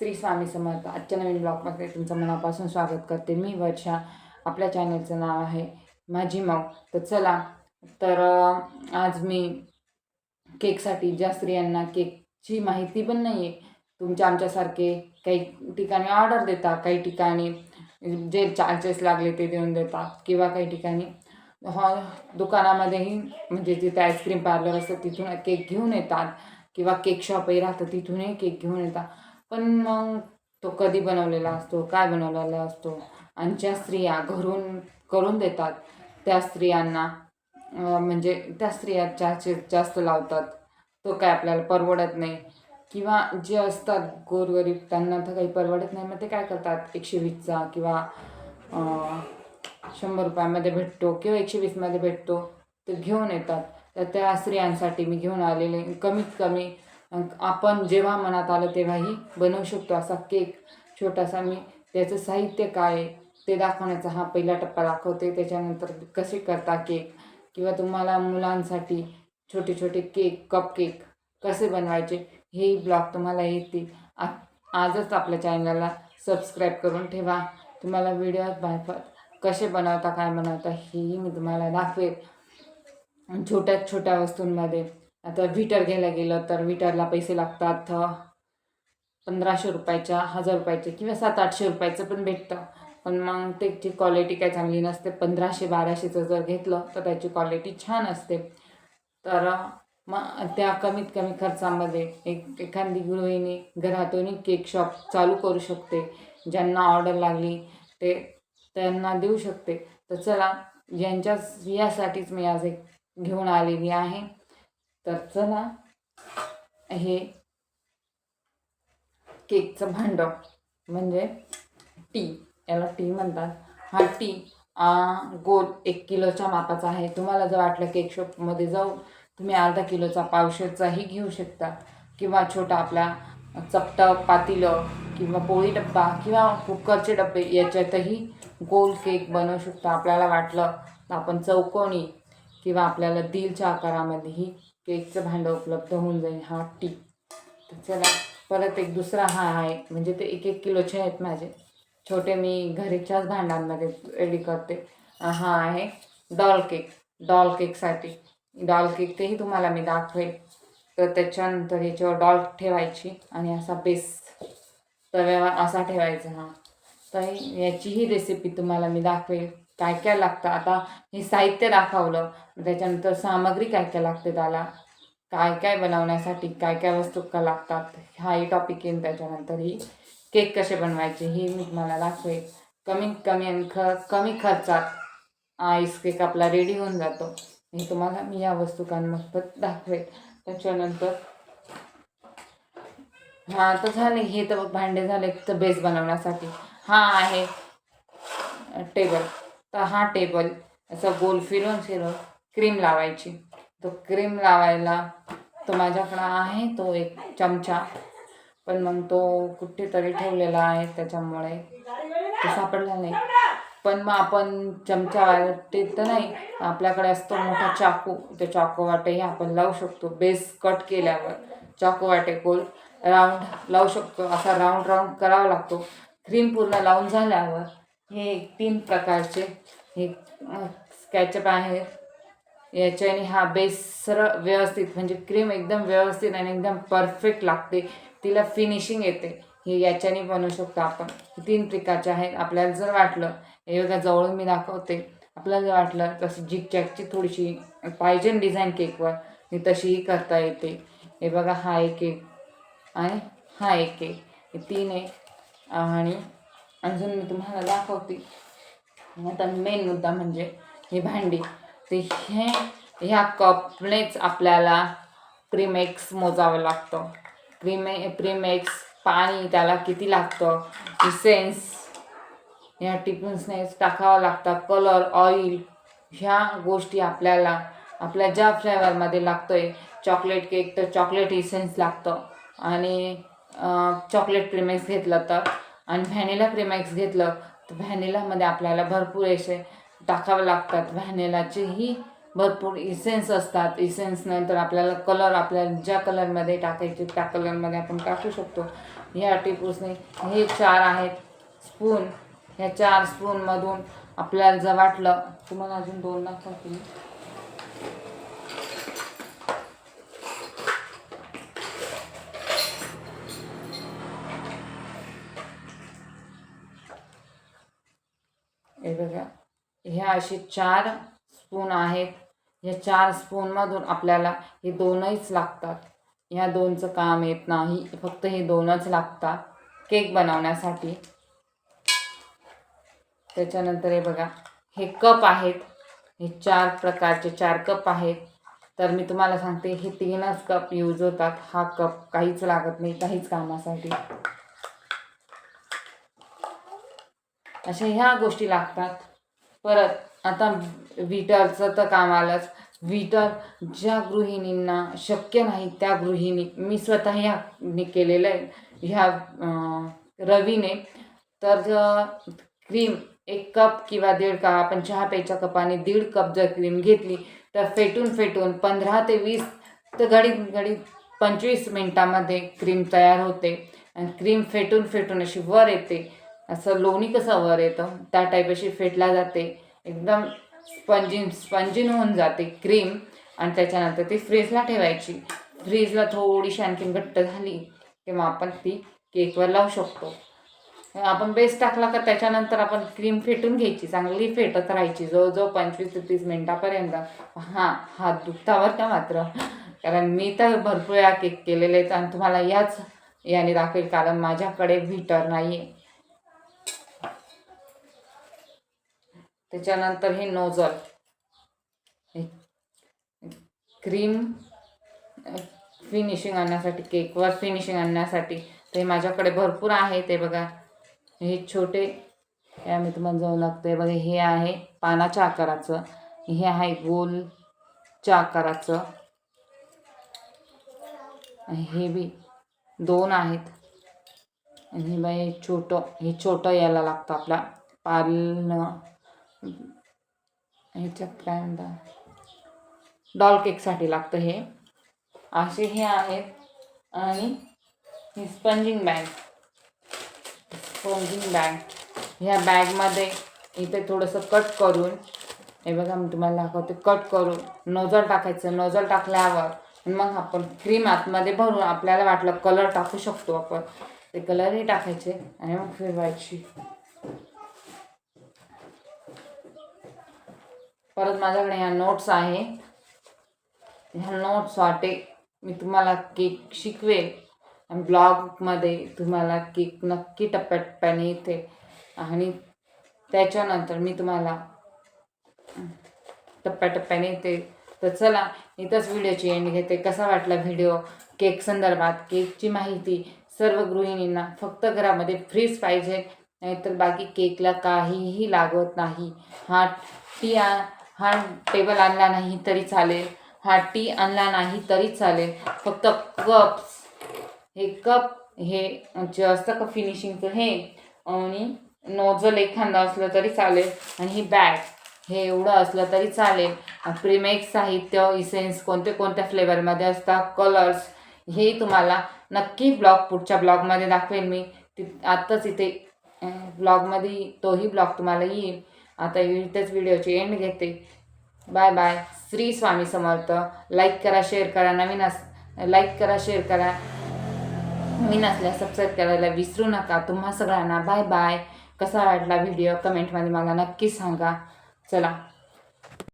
श्री स्वामी समर्थ. आजच्या नवीन ब्लॉगमध्ये तुमचं मनापासून स्वागत करते मी वर्षा. आपल्या चॅनलचं नाव आहे माझी माऊ तर चला तर आज मी केकसाठी ज्या स्त्रियांना केकची माहिती पण नाही आहे तुमच्या आमच्यासारखे काही ठिकाणी ऑर्डर देतात काही ठिकाणी जे चार्जेस लागले ते देऊन देतात किंवा काही ठिकाणी हॉ दुकानामध्येही म्हणजे जिथे आईस्क्रीम पार्लर असतं तिथून केक घेऊन येतात किंवा केक शॉपही राहतं तिथूनही केक घेऊन येतात. पण मग तो कधी बनवलेला असतो काय बनवलेला असतो? आणि ज्या स्त्रिया घरून करून देतात त्या स्त्रियांना म्हणजे त्या स्त्रिया चार्जेस जास्त लावतात तो काय आपल्याला परवडत नाही. किंवा जे असतात गोरगरीब त्यांना तर काही परवडत नाही. मग ते काय करतात? एकशे वीसचा किंवा शंभर रुपयामध्ये भेटतो किंवा एकशे वीसमध्ये भेटतो ते घेऊन येतात. तर त्या स्त्रियांसाठी मी घेऊन आलेले कमीत कमी आपण जेव्हा मनात आलं तेव्हाही बनवू शकतो असा केक. छोटासा मी त्याचं साहित्य काय आहे ते दाखवण्याचा हा पहिला टप्पा दाखवते. त्याच्यानंतर कसे करता केक? किंवा तुम्हाला मुलांसाठी छोटे छोटे केक कप केक कसे बनवायचे हेही ब्लॉग तुम्हाला येतील. आ आजच आपल्या चॅनलला सबस्क्राईब करून ठेवा. तुम्हाला व्हिडिओ मार्फत कसे बनवता काय बनवता हेही मी तुम्हाला दाखवेल. छोट्या छोट्या वस्तूंमध्ये आता व्हिटर घ्यायला गेलं तर व्हिटरला पैसे लागतात पंधराशे रुपयाच्या हजार रुपयाचे किंवा सात आठशे रुपयाचं पण भेटतं. पण मग त्याची क्वालिटी काय चांगली नसते. पंधराशे बाराशेचं जर घेतलं तर त्याची क्वालिटी छान असते. तर मग त्या कमीत कमी खर्चामध्ये एक एखादी गृहिणी घरातून केक शॉप चालू करू शकते. ज्यांना ऑर्डर लागली ते त्यांना देऊ शकते. तर चला यांच्याच यासाठीच मी आज एक घेऊन आलेली आहे. तर चला हे केकचं भांडं म्हणजे टी याला टी म्हणतात. हा टी गोल एक किलोच्या मापाचा आहे. तुम्हाला जर वाटलं केक शॉपमध्ये जाऊ तुम्ही अर्धा किलोचा पावशेरचाही घेऊ शकता. किंवा छोटा आपला चपटा पातीलं किंवा पोळी डब्बा किंवा कुकरचे डब्बे याच्यातही गोल केक बनवू शकता. आपल्याला वाटलं तर आपण चौकोनी किंवा आपल्याला दिलच्या आकारामध्येही केकचं भांडं उपलब्ध होऊन जाईल हा टी. तर चला परत एक दुसरा हा आहे म्हणजे ते एक एक किलोचे आहेत माझे. छोटे मी घरीच्याच भांड्यांमध्ये रेडी करते. हा आहे डॉल केक डॉल केकसाठी डॉल केक तेही तुम्हाला मी दाखवेल. तर त्याच्यानंतर याच्यावर डॉल ठेवायची आणि असा बेस तव्यावर असा ठेवायचा हा. तर याचीही रेसिपी तुम्हाला मी दाखवेल. काय काय लागतं? आता हे साहित्य दाखवलं त्याच्यानंतर सामग्री काय काय लागते त्याला? काय काय बनवण्यासाठी काय काय वस्तू का लागतात? हाही टॉपिक येईल त्याच्यानंतर. ही केक कसे बनवायचे? हे मी तुम्हाला दाखवेल कमीत कमी आणि ख कमी खर्चात आईस केक आपला रेडी होऊन जातो. हे तुम्हाला मी या वस्तूकांमार्फत दाखवेल त्याच्यानंतर हां तर झाले. हे तर भांडे झाले. तर बेस बनवण्यासाठी. हा आहे टेबल तर हा टेबल असं गोल फिरून फिरून क्रीम लावायची. तो क्रीम लावायला तो माझ्याकडं आहे तो एक चमचा. पण मग तो कुठेतरी ठेवलेला आहे त्याच्यामुळे तो सापडला नाही. पण मग आपण चमचा वाटे तर नाही आपल्याकडे असतो मोठा चाकू. त्या चाकू वाटेही आपण लावू शकतो बेस कट केल्यावर. चाकू वाटे गोल राऊंड लावू शकतो असा राऊंड राऊंड करावा लागतो. क्रीम पूर्ण लावून झाल्यावर हे एक तीन प्रकारचे. हे स्कॅचअप आहे. याच्याने हा बेस सरळ व्यवस्थित म्हणजे क्रीम एकदम व्यवस्थित आणि एकदम परफेक्ट लागते. तिला फिनिशिंग येते. हे याच्याने बनवू शकतो आपण. तीन प्रकारचे आहेत. आपल्याला जर वाटलं हे बघा जवळून मी दाखवते. आपल्याला जर वाटलं तसं जिगजॅगची थोडीशी पाहिजे डिझाईन केकवर ही तशीही करता येते. हे बघा हा एक केक आणि हा एक केक हे तीन आहे. आणि अजून मी तुम्हाला दाखवते आता मेन मुद्दा म्हणजे ही भांडी. ते हे ह्या कपनेच आपल्याला प्रीमेक्स मोजावं लागतं. प्रीमे प्रीमेक्स पाणी त्याला किती लागतं? इसेन्स ह्या टिफिन्सनेच टाकावं लागतं. कलर ऑइल ह्या गोष्टी आपल्याला आपल्या ज्या फ्लेवरमध्ये लागतो आहे चॉकलेट केक तर चॉकलेट इसेन्स लागतं. आणि चॉकलेट प्रीमेक्स घेतलं तर आणि व्हॅनिला प्रेमॅक्स घेतलं तर व्हॅनिलामध्ये आपल्याला भरपूर असे टाकावे लागतात. व्हॅनिलाचेही भरपूर इसेन्स असतात. इसेन्स नंतर आपल्याला कलर आपल्याला ज्या कलरमध्ये टाकायचे त्या कलरमध्ये आपण टाकू शकतो. ह्या टिपूसने हे चार आहेत. स्पून ह्या चार स्पूनमधून आपल्याला जर वाटलं तुम्हाला अजून दोन दाखवा बघा. ह्या असे चार स्पून आहेत. ह्या चार स्पूनमधून आपल्याला हे दोनच लागतात. ह्या दोनचं काम येत नाही. फक्त हे दोनच लागतात. केक बनवण्यासाठी. त्याच्यानंतर हे बघा. हे कप आहेत. हे चार प्रकारचे चार कप आहेत. तर मी तुम्हाला सांगते हे तीनच कप यूज होतात. हा कप काहीच लागत नाही. काहीच कामासाठी. अशा ह्या गोष्टी लागतात. परत आता विटरचं तर काम आलंच. विटर ज्या गृहिणींना शक्य नाही त्या गृहिणी मी स्वतः ह्या केलेलं आहे. ह्या रवीने तर क्रीम एक कप किंवा दीड कप आपण चहा प्यायच्या कपाने दीड कप जर क्रीम घेतली तर फेटून फेटून पंधरा ते वीस तर घडीत घडीत पंचवीस मिनटामध्ये क्रीम तयार होते. आणि क्रीम फेटून फेटून अशी वर येते. असं लोणी कसं वर येतं? त्या टाईप अशी फेटला जाते. एकदम स्पंजिन स्पंजिन होऊन जाते क्रीम आणि त्याच्यानंतर ती फ्रीजला ठेवायची. फ्रीजला थोडीशी आणखीन घट्ट झाली किंवा आपण ती केकवर लावू शकतो. आपण बेस टाकला का त्याच्यानंतर आपण क्रीम फेटून घ्यायची. चांगली फेटत राहायची. जवळजवळ पंचवीस ते तीस मिनटापर्यंत. हां हात दुखतावर का मात्र. कारण मी तर भरपूर वेळा केक केलेले आहेत आणि तुम्हाला याच याने दाखवेल. कारण माझ्याकडे व्हीटर नाही आहे त्याच्यानंतर हे नोझल हे क्रीम फिनिशिंग आणण्यासाठी केकवर फिनिशिंग आणण्यासाठी. ते माझ्याकडे भरपूर आहे ते बघा. हे छोटे हे आम्ही तुम्हाला जाऊ लागते बघा हे आहे पानाच्या आकाराचं. हे आहे गोलच्या आकाराचं. हे बी दोन आहेत. आणि हे बाई हे छोटं हे छोटं यायला लागतं आपला. पालन. ह्याच्यात काय म्हणतात डॉल केकसाठी लागतं हे. असे हे आहेत. आणि ही स्पंजिंग बॅग स्पंजिंग बॅग ह्या बॅगमध्ये इथे थोडंसं कट करून हे बघा मी तुम्हाला दाखवते. कट करून नोजल टाकायचं. नोजल टाकल्यावर मग आपण क्रीम आतमध्ये भरून आपल्याला वाटलं कलर टाकू शकतो आपण. ते कलरही टाकायचे आणि मग फिरवायची. परत माझ्याकडे ह्या नोट्स आहे. ह्या नोट्स वाटे मी तुम्हाला केक शिकवेल. आणि ब्लॉगमध्ये तुम्हाला केक नक्की टप्प्याटप्प्याने येते. आणि त्याच्यानंतर मी तुम्हाला टप्प्याटप्प्याने येते. तर चला इथंच व्हिडिओची एंड घेते. कसा वाटला व्हिडिओ केक संदर्भात केकची माहिती सर्व गृहिणींना फक्त घरामध्ये फ्रीज पाहिजे. नाहीतर बाकी केकला काहीही लागत नाही. हा टी आ हा टेबल आणला नाही तरी चालेल. हा टी आणला नाही तरी चालेल. फक्त कप्स हे कप हे जे असतं का फिनिशिंगचं हे आणि नोजल एखादा असलं तरी चालेल. आणि ही बॅग हे एवढं असलं तरी चालेल. प्रीमेक्स साहित्य इसेन्स कोणते कोणत्या फ्लेवरमध्ये असतात कलर्स हे तुम्हाला नक्की ब्लॉग पुढच्या ब्लॉगमध्ये दाखवेल मी. ति आत्ताच इथे ब्लॉगमध्ये तोही ब्लॉग तुम्हाला येईल. आता इथेच व्हिडिओची. एंड घेते. Bye bye. Shri Swami Samarth. Like करा शेअर करा. नवीन अस लाईक करा शेअर करा. नवीन असल्यास सबस्क्राईब करायला विसरू नका. तुम्हा सगळ्यांना बाय बाय. कसा वाटला व्हिडिओ कमेंटमध्ये मला नक्की सांगा. चला.